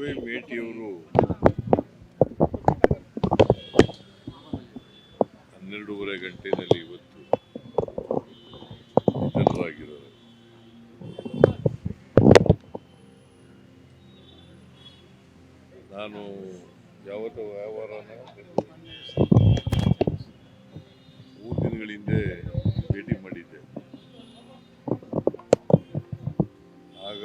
Y ಮೇಟಿಯವರು. ಹನ್ನೆರಡೂವರೆ ಗಂಟೆನಲ್ಲಿ ಇವತ್ತು ನಿಧನರಾಗಿದ್ದಾರೆ. ನಾನು ಯಾವತ್ತು ವ್ಯವಹಾರನ ಮೂರು ದಿನಗಳ ಹಿಂದೆ ಭೇಟಿ ಮಾಡಿದ್ದೆ. ಆಗ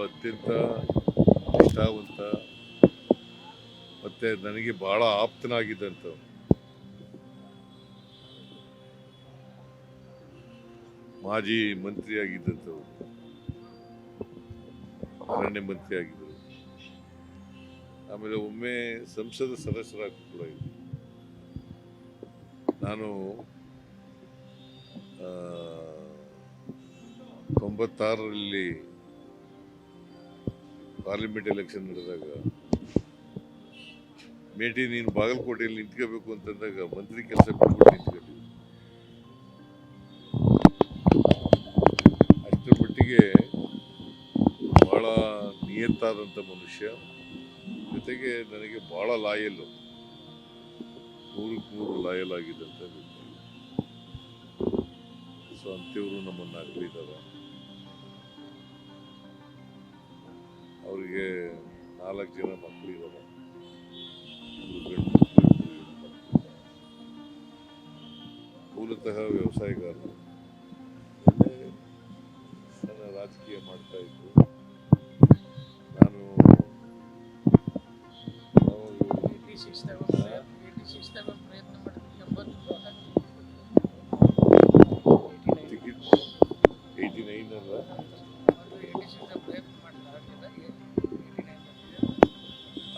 ಅತ್ಯಂತ ನಿಷ್ಠಾವಂತ ಮತ್ತೆ ನನಗೆ ಬಹಳ ಆಪ್ತನಾಗಿದ್ದಂಥ ಮಾಜಿ ಮಂತ್ರಿ ಆಗಿದ್ದಂಥವ್ರು ಅರಣ್ಯ ಮಂತ್ರಿ ಆಗಿದ್ದರು ಆಮೇಲೆ ಒಮ್ಮೆ ಸಂಸದ ಸದಸ್ಯರಾಗಿ ಕೂಡ ಇದ್ದರು ನಾನು ತೊಂಬತ್ತಾರರಲ್ಲಿ ಪಾರ್ಲಿಮೆಂಟ್ ಎಲೆಕ್ಷನ್ ನಡೆದಾಗ, ಮೇಟಿ ನೀನು ಬಾಗಲಕೋಟೆಯಲ್ಲಿ ನಿಂತ್ಕೋಬೇಕು ಅಂತಂದಾಗ ಮಂತ್ರಿ ಕೆಲಸ ನಿಂತ್ಕೊಂಡಿದ್ದೆ ಅಷ್ಟರ ಮಟ್ಟಿಗೆ ಬಹಳ ನಿಯತ್ತಾದಂಥ ಮನುಷ್ಯ. ಜೊತೆಗೆ ನನಗೆ ಬಹಳ ಲಾಯಲ್ಲು. ನೂರಕ್ಕೆ ನೂರು ಲಾಯಲ್ ಆಗಿದ್ದಂಥ ಸೊ ಅಂಥವ್ರು ನಮ್ಮನ್ನು ಅಗಲಿದ್ದಾರೆ ಅವರಿಗೆ ನಾಲ್ಕು ಜನ ಮಕ್ಕಳು, ಮಕ್ಕಳು. ಮೂಲತಃ ವ್ಯವಸಾಯಗಾರರು ರಾಜಕೀಯ ಮಾಡ್ತಾ ಇದ್ರು ನಾನು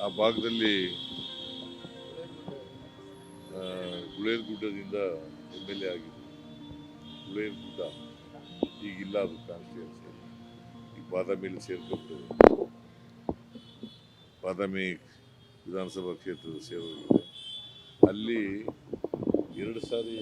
ಆ ಭಾಗದಲ್ಲಿ ಗುಳೇರ್ ಗುಡ್ಡದಿಂದ ಎಂ ಎಲ್ ಎ ಆಗಿದ್ದು. ಗುಳೇರ್ಗುಡ್ಡ ಈಗಿಲ್ಲ ಅದು ಕಾನ್ಸ್ಟಿಟ್ಯೂನ್ಸಿ ಈಗ ಬಾದಾಮಿಯಲ್ಲಿ ಸೇರ್ಕೊಂಡು, ಬಾದಾಮಿ ವಿಧಾನಸಭಾ ಕ್ಷೇತ್ರದ ಸೇರೋಗಿದೆ ಅಲ್ಲಿ ಎರಡು ಸಾರಿ